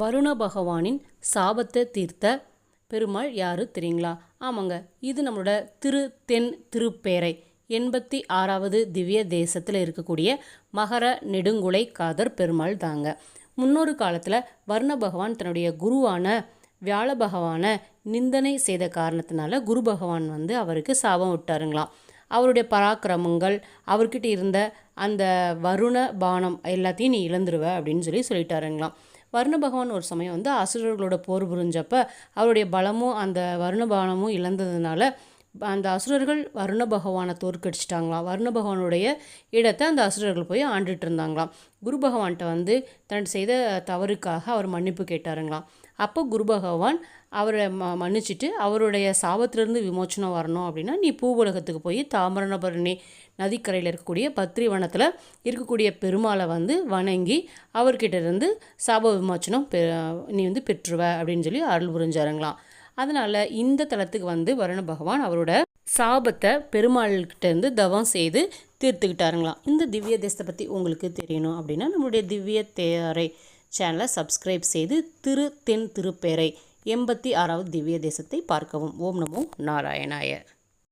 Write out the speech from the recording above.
வருண பகவானின் சாபத்தை தீர்த்த பெருமாள் யாரு தெரியுங்களா? ஆமாங்க இது நம்மளோட திரு தென் திருப்பேரை. எண்பத்தி ஆறாவது திவ்ய தேசத்தில் இருக்கக்கூடிய மகர நெடுங்குலை காதர் பெருமாள் தாங்க. முன்னொரு காலத்தில் வர்ண பகவான் தன்னுடைய குருவான வியாழ பகவானை நிந்தனை செய்த காரணத்தினால குரு பகவான் வந்து அவருக்கு சாபம் விட்டாருங்களாம். அவருடைய பராக்கிரமங்கள் அவர்கிட்ட இருந்த அந்த வருண பானம் எல்லாத்தையும் நீ இழந்துருவ அப்படின்னு சொல்லி சொல்லிட்டாருங்களாம். வருண பகவான் ஒரு சமயம் வந்து அசுரர்களோட போர் புரிஞ்சப்போ அவருடைய பலமும் அந்த வருண பானமும் இழந்ததுனால அந்த அசுரர்கள் வருண பகவானை தோற்கடிச்சிட்டாங்களாம் வருண பகவானுடைய இடத்தை அந்த அசுரர்கள் போய் ஆண்டுட்டு இருந்தாங்களாம். குரு பகவான்கிட்ட வந்து தன் செய்த தவறுக்காக அவர் மன்னிப்பு கேட்டாருங்களாம். அப்போ குரு பகவான் அவரை ம மன்னிச்சுட்டு அவருடைய சாபத்திலிருந்து விமோச்சனம் வரணும் அப்படின்னா நீ பூவுலகத்துக்கு போய் தாமிரபரணி நதிக்கரையில் இருக்கக்கூடிய பத்ரிவனத்தில் இருக்கக்கூடிய பெருமாளை வந்து வணங்கி அவர்கிட்ட இருந்து சாப விமோச்சனம் பெ நீ வந்து பெற்றுவ அப்படின்னு சொல்லி அருள் புரிஞ்சாருங்களாம். அதனால் இந்த தலத்துக்கு வந்து வருண பகவான் அவரோட சாபத்தை பெருமாள்கிட்டேருந்து தவம் செய்து தீர்த்துக்கிட்டாருங்களாம். இந்த திவ்ய தேசத்தை பற்றி உங்களுக்கு தெரியணும் அப்படின்னா நம்மளுடைய திவ்ய தேரை சேனலை சப்ஸ்கிரைப் செய்து திரு தென் திருப்பேரை எண்பத்தி ஆறாவது திவ்ய தேசத்தை பார்க்கவும். ஓம் நமோ நாராயணாய.